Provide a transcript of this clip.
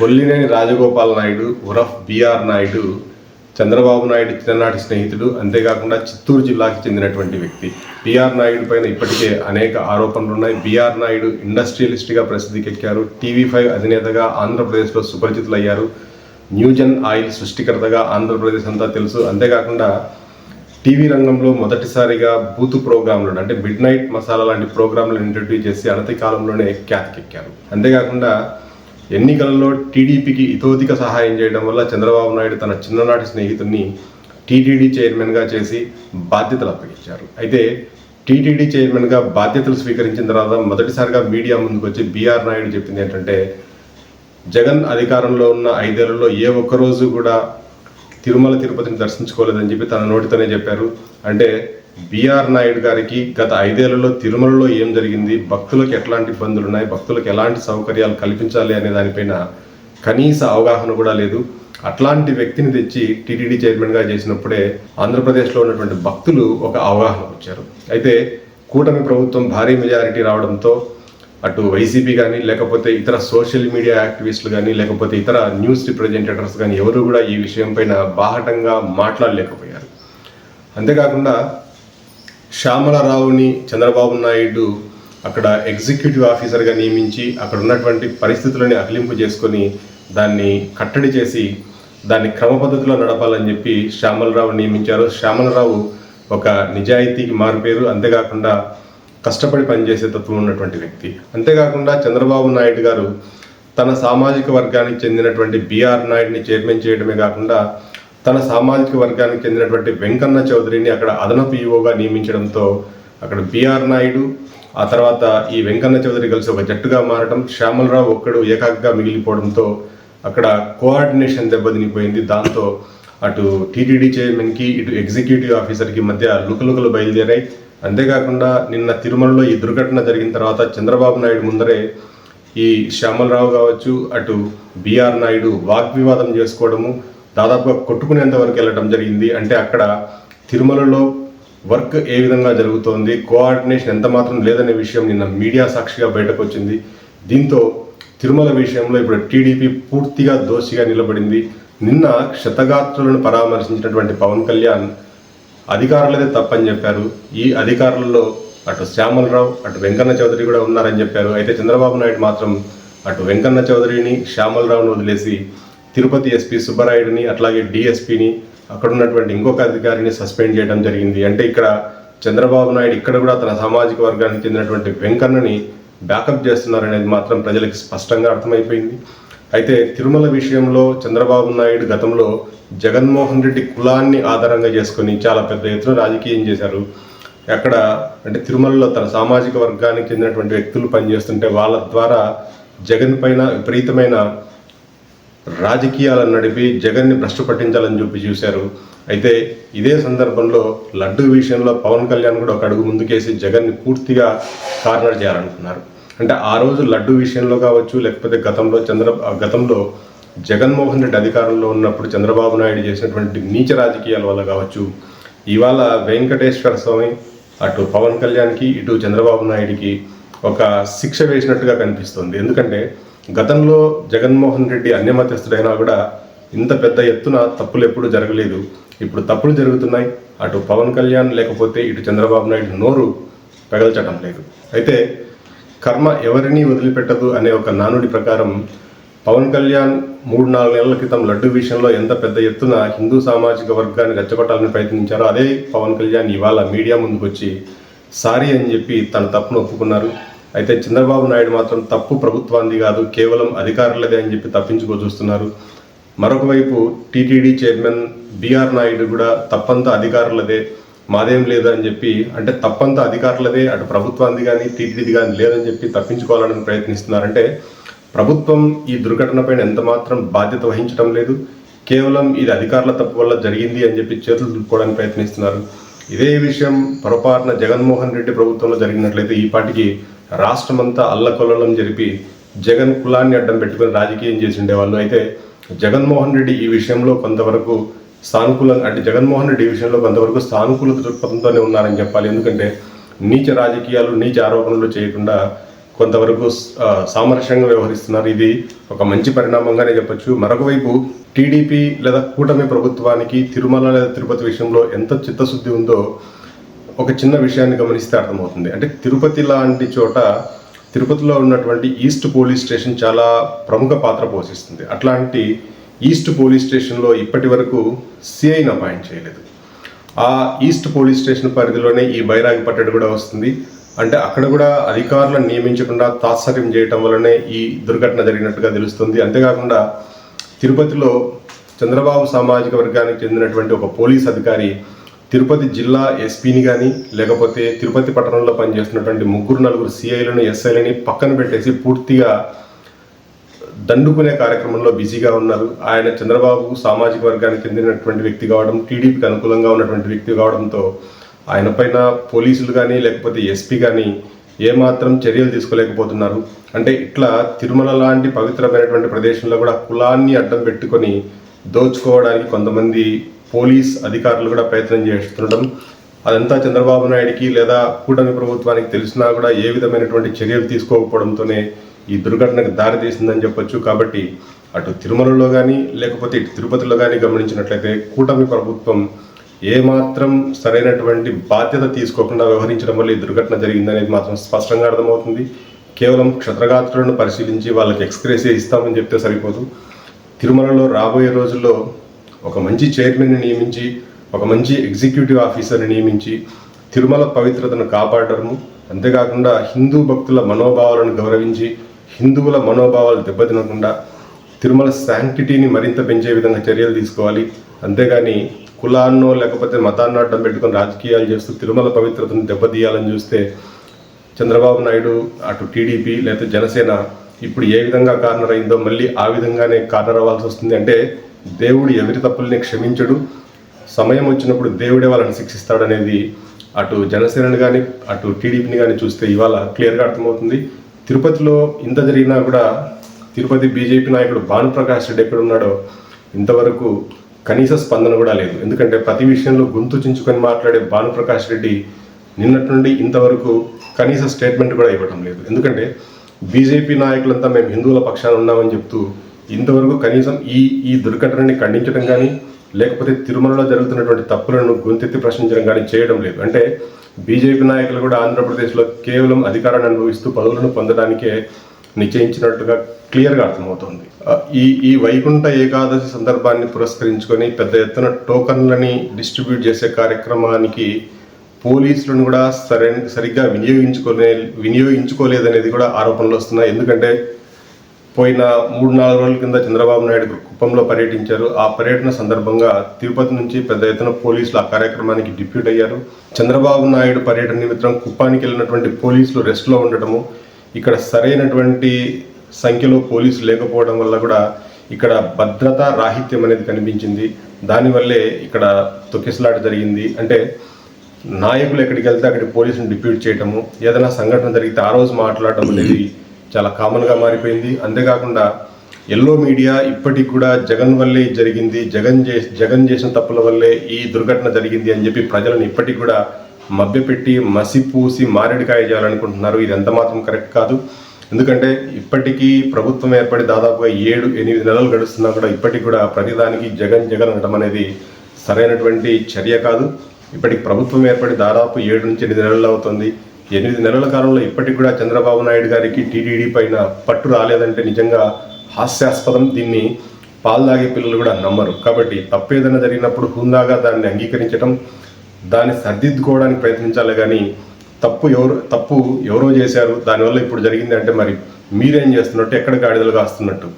బొల్లినేని రాజగోపాల్ నాయుడు ఉరఫ్ బిఆర్ నాయుడు చంద్రబాబు నాయుడు చిన్ననాటి స్నేహితుడు అంతేకాకుండా చిత్తూరు జిల్లాకి చెందినటువంటి వ్యక్తి. బిఆర్ నాయుడు పైన ఇప్పటికే అనేక ఆరోపణలు ఉన్నాయి. బిఆర్ నాయుడు ఇండస్ట్రియలిస్ట్గా ప్రసిద్ధికెక్కారు. టీవీ ఫైవ్ అధినేతగా ఆంధ్రప్రదేశ్లో సుపరిచితులయ్యారు. న్యూజన్ ఆయిల్ సృష్టికర్తగా ఆంధ్రప్రదేశ్ అంతా తెలుసు. అంతేకాకుండా టీవీ రంగంలో మొదటిసారిగా బూత్ ప్రోగ్రాంలు అంటే మిడ్ నైట్ మసాలా లాంటి ప్రోగ్రాంలను ఇంట్రడ్యూస్ చేసి అనతి కాలంలోనే ఖ్యాతికెక్కారు. అంతేకాకుండా ఎన్నికలలో టీడీపీకి ఇతోధిక సహాయం చేయడం వల్ల చంద్రబాబు నాయుడు తన చిన్ననాటి స్నేహితుడిని టీటీడీ చైర్మన్గా చేసి బాధ్యతలు అప్పగించారు. అయితే టీటీడీ చైర్మన్గా బాధ్యతలు స్వీకరించిన తర్వాత మొదటిసారిగా మీడియా ముందుకు వచ్చి బీఆర్ నాయుడు చెప్పింది ఏంటంటే జగన్ అధికారంలో ఉన్న ఐదేళ్ళలో ఏ ఒక్క రోజు కూడా తిరుమల తిరుపతిని దర్శించుకోలేదని చెప్పి తన నోటితోనే చెప్పారు. అంటే బిఆర్ నాయుడు గారికి గత ఐదేళ్ళలో తిరుమలలో ఏం జరిగింది? భక్తులకు ఎట్లాంటి ఇబ్బందులు ఉన్నాయి భక్తులకు ఎలాంటి సౌకర్యాలు కల్పించాలి అనే దానిపైన కనీస అవగాహన కూడా లేదు. అట్లాంటి వ్యక్తిని తెచ్చి టీటీడీ చైర్మన్గా చేసినప్పుడే ఆంధ్రప్రదేశ్లో ఉన్నటువంటి భక్తులు ఒక అవగాహన వచ్చారు. అయితే కూటమి ప్రభుత్వం భారీ మెజారిటీ రావడంతో అటు వైసీపీ కానీ లేకపోతే ఇతర సోషల్ మీడియా యాక్టివిస్టులు కానీ లేకపోతే ఇతర న్యూస్ రిప్రజెంటేటర్స్ కానీ ఎవరు కూడా ఈ విషయం పైన బాహటంగా మాట్లాడలేకపోయారు. అంతేకాకుండా శ్యామలరావుని చంద్రబాబు నాయుడు అక్కడ ఎగ్జిక్యూటివ్ ఆఫీసర్గా నియమించి అక్కడ ఉన్నటువంటి పరిస్థితులని అకలింపు చేసుకొని దాన్ని కట్టడి చేసి దాన్ని క్రమ పద్ధతిలో నడపాలని చెప్పి శ్యామలరావు నియమించారు. శ్యామలరావు ఒక నిజాయితీకి మారిపోయారు అంతేకాకుండా కష్టపడి పనిచేసే తత్వం ఉన్నటువంటి వ్యక్తి. అంతేకాకుండా చంద్రబాబు నాయుడు గారు తన సామాజిక వర్గానికి చెందినటువంటి బిఆర్ నాయుడిని చైర్మన్ చేయడమే కాకుండా తన సామాజిక వర్గానికి చెందినటువంటి వెంకన్న చౌదరిని అక్కడ అదనపు ఈవోగా నియమించడంతో అక్కడ బిఆర్ నాయుడు ఆ తర్వాత ఈ వెంకన్న చౌదరి కలిసి ఒక జట్టుగా మారడం శ్యామలరావు ఒక్కడు ఏకాగ్గా మిగిలిపోవడంతో అక్కడ కోఆర్డినేషన్ దెబ్బతినిపోయింది. దాంతో అటు టీటీడీ చైర్మన్కి ఇటు ఎగ్జిక్యూటివ్ ఆఫీసర్కి మధ్య లుకలుకలు బయలుదేరాయి. అంతేకాకుండా నిన్న తిరుమలలో ఈ దుర్ఘటన జరిగిన తర్వాత చంద్రబాబు నాయుడు ముందరే ఈ శ్యామలరావు కావచ్చు అటు బిఆర్ నాయుడు వాగ్వివాదం చేసుకోవడము దాదాపుగా కొట్టుకునేంత వరకు వెళ్ళడం జరిగింది. అంటే అక్కడ తిరుమలలో వర్క్ ఏ విధంగా జరుగుతోంది కోఆర్డినేషన్ ఎంత మాత్రం లేదనే విషయం నిన్న మీడియా సాక్షిగా బయటకు వచ్చింది దీంతో తిరుమల విషయంలో ఇప్పుడు టీడీపీ పూర్తిగా దోషిగా నిలబడింది. నిన్న క్షతగాత్రులను పరామర్శించినటువంటి పవన్ కళ్యాణ్ అధికారులదే తప్పని చెప్పారు. ఈ అధికారులలో అటు శ్యామలరావు అటు వెంకన్న చౌదరి కూడా ఉన్నారని చెప్పారు. అయితే చంద్రబాబు నాయుడు మాత్రం అటు వెంకన్న చౌదరిని శ్యామలరావును వదిలేసి తిరుపతి ఎస్పీ సుబ్బరాయుడిని అట్లాగే డిఎస్పీని అక్కడ ఉన్నటువంటి ఇంకొక అధికారిని సస్పెండ్ చేయడం జరిగింది. అంటే ఇక్కడ చంద్రబాబు నాయుడు ఇక్కడ కూడా తన సామాజిక వర్గానికి చెందినటువంటి వెంకన్నని బ్యాకప్ చేస్తున్నారనేది మాత్రం ప్రజలకు స్పష్టంగా అర్థమైపోయింది. అయితే తిరుమల విషయంలో చంద్రబాబు నాయుడు గతంలో జగన్మోహన్ రెడ్డి కులాన్ని ఆధారంగా చేసుకొని చాలా పెద్ద ఎత్తున రాజకీయం చేశారు. అక్కడ అంటే తిరుమలలో తన సామాజిక వర్గానికి చెందినటువంటి వ్యక్తులు పనిచేస్తుంటే వాళ్ళ ద్వారా జగన్ పైన విపరీతమైన రాజకీయాలను నడిపి జగన్ని భ్రష్టు పట్టించాలని చెప్పి చూశారు. అయితే ఇదే సందర్భంలో లడ్డు విషయంలో పవన్ కళ్యాణ్ కూడా ఒక అడుగు ముందుకేసి జగన్ని పూర్తిగా కార్నర్ చేయాలనుకున్నారు అంటే ఆ రోజు లడ్డు విషయంలో కావచ్చు లేకపోతే గతంలో చంద్ర గతంలో జగన్మోహన్ రెడ్డి అధికారంలో ఉన్నప్పుడు చంద్రబాబు నాయుడు చేసినటువంటి నీచ రాజకీయాల వల్ల కావచ్చు ఇవాళ వెంకటేశ్వర స్వామి అటు పవన్ కళ్యాణ్కి ఇటు చంద్రబాబు నాయుడికి ఒక శిక్ష వేసినట్టుగా కనిపిస్తుంది. ఎందుకంటే గతంలో జగన్మోహన్ రెడ్డి అన్యమతస్తుడైనా కూడా ఇంత పెద్ద ఎత్తున తప్పులు ఎప్పుడూ జరగలేదు. ఇప్పుడు తప్పులు జరుగుతున్నాయి. అటు పవన్ కళ్యాణ్ లేకపోతే ఇటు చంద్రబాబు నాయుడు నోరు పెగల్చటం లేదు. అయితే కర్మ ఎవరిని వదిలిపెట్టదు అనే ఒక నానుడి ప్రకారం పవన్ కళ్యాణ్ మూడు నాలుగు నెలల క్రితం లడ్డు విషయంలో ఎంత పెద్ద ఎత్తున హిందూ సామాజిక వర్గాన్ని రెచ్చగొట్టాలని ప్రయత్నించారో అదే పవన్ కళ్యాణ్ ఇవాళ మీడియా ముందుకు వచ్చి సారీ అని చెప్పి తన తప్పును ఒప్పుకున్నారు. అయితే చంద్రబాబు నాయుడు మాత్రం తప్పు ప్రభుత్వాన్ని కాదు కేవలం అధికారులదే అని చెప్పి తప్పించుకో చూస్తున్నారు. మరొక వైపు టీటీడీ చైర్మన్ బీఆర్ నాయుడు కూడా తప్పంతా అధికారులదే మాదేం లేదు అని చెప్పి అంటే తప్పంతా అధికారులదే అటు ప్రభుత్వాన్ని కానీ టీటీడీ కానీ లేదని చెప్పి తప్పించుకోవాలని ప్రయత్నిస్తున్నారంటే ప్రభుత్వం ఈ దుర్ఘటనపైన ఎంతమాత్రం ఎంత మాత్రం బాధ్యత వహించడం లేదు. కేవలం ఇది అధికారుల తప్పు వల్ల జరిగింది అని చెప్పి చేతులు దులుపుకోవడానికి ప్రయత్నిస్తున్నారు. ఇదే విషయం పొరపాటున జగన్మోహన్ రెడ్డి ప్రభుత్వంలో జరిగినట్లయితే ఈ పాటికి రాష్ట్రమంతా అల్లకొల్లం జరిపి జగన్ కులాన్ని అడ్డం పెట్టుకుని రాజకీయం చేసి ఉండేవాళ్ళు. అయితే జగన్మోహన్ రెడ్డి ఈ విషయంలో కొంతవరకు సానుకూలంగా అంటే జగన్మోహన్ రెడ్డి ఈ విషయంలో కొంతవరకు సానుకూల దృక్పథంతోనే ఉన్నారని చెప్పాలి. ఎందుకంటే నీచ రాజకీయాలు నీచ ఆరోపణలు చేయకుండా కొంతవరకు సామరస్యంగా వ్యవహరిస్తున్నారు. ఇది ఒక మంచి పరిణామంగానే చెప్పొచ్చు. మరొక వైపు టీడీపీ లేదా కూటమి ప్రభుత్వానికి తిరుమల లేదా తిరుపతి విషయంలో ఎంత చిత్తశుద్ధి ఉందో ఒక చిన్న విషయాన్ని గమనిస్తే అర్థమవుతుంది. అంటే తిరుపతి లాంటి చోట తిరుపతిలో ఉన్నటువంటి ఈస్ట్ పోలీస్ స్టేషన్ చాలా ప్రముఖ పాత్ర పోషిస్తుంది. అట్లాంటి ఈస్ట్ పోలీస్ స్టేషన్లో ఇప్పటి వరకు సిఐని అపాయింట్ చేయలేదు. ఆ ఈస్ట్ పోలీస్ స్టేషన్ పరిధిలోనే ఈ బైరాగి పట్టడి కూడా వస్తుంది. అంటే అక్కడ కూడా అధికారులను నియమించకుండా తాత్సర్యం చేయటం వల్లనే ఈ దుర్ఘటన జరిగినట్టుగా తెలుస్తుంది. అంతేకాకుండా తిరుపతిలో చంద్రబాబు సామాజిక వర్గానికి చెందినటువంటి ఒక పోలీస్ అధికారి తిరుపతి జిల్లా ఎస్పీని కానీ లేకపోతే తిరుపతి పట్టణంలో పనిచేస్తున్నటువంటి ముగ్గురు నలుగురు సిఐలను ఎస్ఐలని పక్కన పెట్టేసి పూర్తిగా దండుకునే కార్యక్రమంలో బిజీగా ఉన్నారు. ఆయన చంద్రబాబు సామాజిక వర్గానికి చెందినటువంటి వ్యక్తి కావడం టీడీపీకి అనుకూలంగా ఉన్నటువంటి వ్యక్తి కావడంతో ఆయన పైన పోలీసులు కానీ లేకపోతే ఎస్పీ కానీ ఏమాత్రం చర్యలు తీసుకోలేకపోతున్నారు. అంటే ఇట్లా తిరుమల లాంటి పవిత్రమైనటువంటి ప్రదేశంలో కూడా కులాన్ని అడ్డం పెట్టుకొని దోచుకోవడానికి కొంతమంది పోలీస్ అధికారులు కూడా ప్రయత్నం చేస్తుండడం అదంతా చంద్రబాబు నాయుడికి లేదా కూటమి ప్రభుత్వానికి తెలిసినా కూడా ఏ విధమైనటువంటి చర్యలు తీసుకోకపోవడంతోనే ఈ దుర్ఘటనకు దారితీసిందని చెప్పొచ్చు. కాబట్టి అటు తిరుమలలో కానీ లేకపోతే ఇటు తిరుపతిలో కానీ గమనించినట్లయితే కూటమి ప్రభుత్వం ఏమాత్రం సరైనటువంటి బాధ్యత తీసుకోకుండా వ్యవహరించడం వల్ల ఈ దుర్ఘటన జరిగిందనేది మాత్రం స్పష్టంగా అర్థమవుతుంది. కేవలం క్షత్రగాత్రులను పరిశీలించి వాళ్ళకి ఎక్స్గ్రేసే ఇస్తామని చెప్తే సరిపోదు. తిరుమలలో రాబోయే రోజుల్లో ఒక మంచి చైర్మన్ని నియమించి ఒక మంచి ఎగ్జిక్యూటివ్ ఆఫీసర్ని నియమించి తిరుమల పవిత్రతను కాపాడడము అంతేకాకుండా హిందూ భక్తుల మనోభావాలను గౌరవించి హిందువుల మనోభావాలు దెబ్బతినకుండా తిరుమల శాంక్టిటీని మరింత పెంచే విధంగా చర్యలు తీసుకోవాలి. అంతేగాని కులాన్నో లేకపోతే మతాన్నో అడ్డం పెట్టుకొని రాజకీయాలు చేస్తూ తిరుమల పవిత్రతను దెబ్బతీయాలని చూస్తే చంద్రబాబు నాయుడు అటు టీడీపీ లేకపోతే జనసేన ఇప్పుడు ఏ విధంగా కార్నర్ అయిందో మళ్ళీ ఆ విధంగానే కార్నర్ అవ్వాల్సి వస్తుంది. అంటే దేవుడు ఎవరి తప్పుల్ని క్షమించడు. సమయం వచ్చినప్పుడు దేవుడే వాళ్ళని శిక్షిస్తాడనేది అటు జనసేనని కానీ అటు టీడీపీని కానీ చూస్తే ఇవాళ క్లియర్గా అర్థమవుతుంది. తిరుపతిలో ఇంత జరిగినా కూడా తిరుపతి బీజేపీ నాయకుడు భానుప్రకాష్ రెడ్డి ఎక్కడ ఉన్నాడో ఇంతవరకు కనీస స్పందన కూడా లేదు. ఎందుకంటే ప్రతి విషయంలో గొంతు చించుకొని మాట్లాడే భానుప్రకాష్ రెడ్డి నిన్నటి నుండి ఇంతవరకు కనీస స్టేట్మెంట్ కూడా ఇవ్వడం లేదు. ఎందుకంటే బీజేపీ నాయకులంతా మేము హిందువుల పక్షాన ఉన్నామని చెప్తూ ఇంతవరకు కనీసం ఈ ఈ దుర్ఘటనని ఖండించడం కానీ లేకపోతే తిరుమలలో జరుగుతున్నటువంటి తప్పులను గొంతెత్తి ప్రశ్నించడం కానీ చేయడం లేదు. అంటే బీజేపీ నాయకులు కూడా ఆంధ్రప్రదేశ్లో కేవలం అధికారాన్ని అనుభవిస్తూ పదవులను పొందడానికే నిశ్చయించినట్టుగా క్లియర్గా అర్థమవుతోంది. ఈ ఈ వైకుంఠ ఏకాదశి సందర్భాన్ని పురస్కరించుకొని పెద్ద ఎత్తున టోకన్లని డిస్ట్రిబ్యూట్ చేసే కార్యక్రమానికి పోలీసులను కూడా సరైన సరిగ్గా వినియోగించుకోలే వినియోగించుకోలేదనేది కూడా ఆరోపణలు వస్తున్నాయి. ఎందుకంటే పోయిన మూడు నాలుగు రోజుల కింద చంద్రబాబు నాయుడు కుప్పంలో పర్యటించారు. ఆ పర్యటన సందర్భంగా తిరుపతి నుంచి పెద్ద ఎత్తున పోలీసులు ఆ కార్యక్రమానికి డిప్యూట్ అయ్యారు. చంద్రబాబు నాయుడు పర్యటన నిమిత్తం కుప్పానికి వెళ్ళినటువంటి పోలీసులు రెస్ట్లో ఉండటము ఇక్కడ సరైనటువంటి సంఖ్యలో పోలీసులు లేకపోవడం వల్ల కూడా ఇక్కడ భద్రతా రాహిత్యం అనేది కనిపించింది. దానివల్లే ఇక్కడ తొక్కిసలాట జరిగింది. అంటే నాయకులు ఎక్కడికి వెళ్తే అక్కడికి పోలీసులు డిప్యూట్ చేయటము ఏదైనా సంఘటన జరిగితే ఆ రోజు మాట్లాడటం అనేది చాలా కామన్గా మారిపోయింది. అంతేకాకుండా ఎల్లో మీడియా ఇప్పటికి కూడా జగన్ వల్లే జరిగింది. జగన్ చే జగన్ చేసిన తప్పుల వల్లే ఈ దుర్ఘటన జరిగింది అని చెప్పి ప్రజలను ఇప్పటికి కూడా మభ్యపెట్టి మసి పూసి చేయాలనుకుంటున్నారు. ఇది ఎంత మాత్రం కరెక్ట్ కాదు. ఎందుకంటే ఇప్పటికీ ప్రభుత్వం ఏర్పడి దాదాపుగా ఏడు ఎనిమిది నెలలు గడుస్తున్నా కూడా ఇప్పటికి కూడా ప్రతిదానికి జగన్ జగన్ అనడం అనేది సరైనటువంటి చర్య కాదు. ఇప్పటికి ప్రభుత్వం ఏర్పడి దాదాపు ఏడు నుంచి ఎనిమిది నెలలు అవుతుంది. ఎనిమిది నెలల కాలంలో ఇప్పటికి కూడా చంద్రబాబు నాయుడు గారికి టీటీడీ పైన పట్టు రాలేదంటే నిజంగా హాస్యాస్పదం. దీన్ని పాలు తాగే పిల్లలు కూడా నమ్మరు. కాబట్టి తప్పు ఏదైనా జరిగినప్పుడు హుందాగా దాన్ని అంగీకరించడం దాన్ని సర్దిద్దుకోవడానికి ప్రయత్నించాలి. కానీ తప్పు ఎవరు తప్పు ఎవరో చేశారు. దానివల్ల ఇప్పుడు జరిగింది అంటే మరి మీరేం చేస్తున్నట్టు ఎక్కడ గాడిదలు కాస్తున్నట్టు?